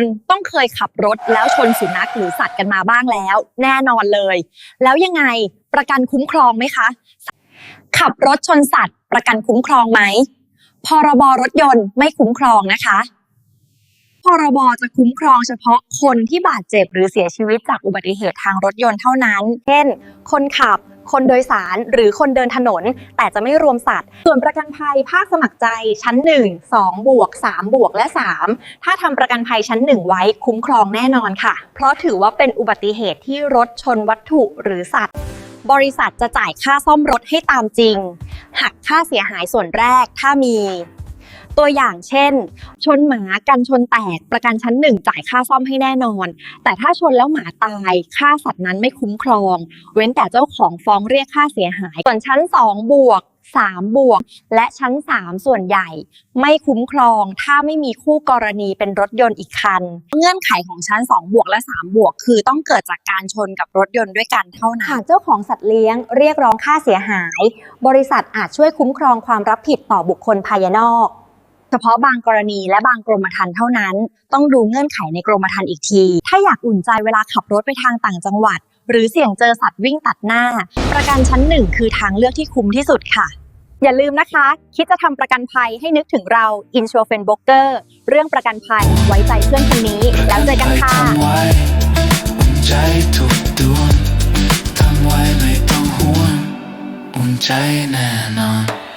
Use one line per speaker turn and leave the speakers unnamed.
คนต้องเคยขับรถแล้วชนสุนัขหรือสัตว์กันมาบ้างแล้ว แน่นอนเลย แล้วยังไงประกันคุ้มครองไหมคะ ขับรถชนสัตว์ ประกันคุ้มครองไหมพรบรถยนต์ไม่คุ้มครองนะคะพรบจะคุ้มครองเฉพาะคนที่บาดเจ็บหรือเสียชีวิตจากอุบัติเหตุทางรถยนต์เท่านั้น เช่น คนขับ คนโดยสารหรือคนเดินถนน แต่จะไม่รวมสัตว์ ส่วนประกันภัยภาคสมัครใจชั้น 1 2 บวก 3 บวกและ 3 ถ้าทำประกันภัยชั้น 1 ไว้คุ้มครองแน่นอนค่ะ เพราะถือว่าเป็นอุบัติเหตุที่รถชนวัตถุหรือสัตว์ บริษัทจะจ่ายค่าซ่อมรถให้ตามจริง หักค่าเสียหายส่วนแรกถ้ามี ตัวอย่างเช่น ชนหมากันชนแตกประกันชั้นหนึ่งจ่ายค่าซ่อมให้แน่นอน แต่ถ้าชนแล้วหมาตายค่าสัตว์นั้นไม่คุ้มครอง เว้นแต่เจ้าของฟ้องเรียกค่าเสียหาย ส่วนชั้น 2 บวก3บวก และชั้น 3 ส่วนใหญ่ ไม่คุ้มครอง ถ้าไม่มีคู่กรณีเป็นรถยนต์อีกคัน เงื่อนไขของชั้น 2 บวกและ 3 บวก คือต้องเกิดจากการชนกับรถยนต์ด้วยกันเท่านั้นหากเจ้าของสัตว์เลี้ยงเรียกร้องค่าเสียหาย บริษัทอาจช่วยคุ้มครองความรับผิดต่อบุคคลภายนอก เฉพาะบางกรณีและบางกรมธรรม์เท่านั้น ต้องดูเงื่อนไขในกรมธรรม์อีกที ถ้าอยากอุ่นใจเวลาขับรถไปทางต่างจังหวัด หรือเสี่ยงเจอสัตว์วิ่งตัดหน้า ประกันชั้นหนึ่งคือทางเลือกที่คุ้มที่สุดค่ะ อย่าลืมนะคะ คิดจะทำประกันภัยให้นึกถึงเรา i n s u r f e n b r o k e r เรื่องประกันภัยไว้ใจเพื่อนคนนี้ แล้วเจอกันค่ะ
ใจทุกดวงทำไว้ไม่ต้องห่วงอุ่นใจแน่นอน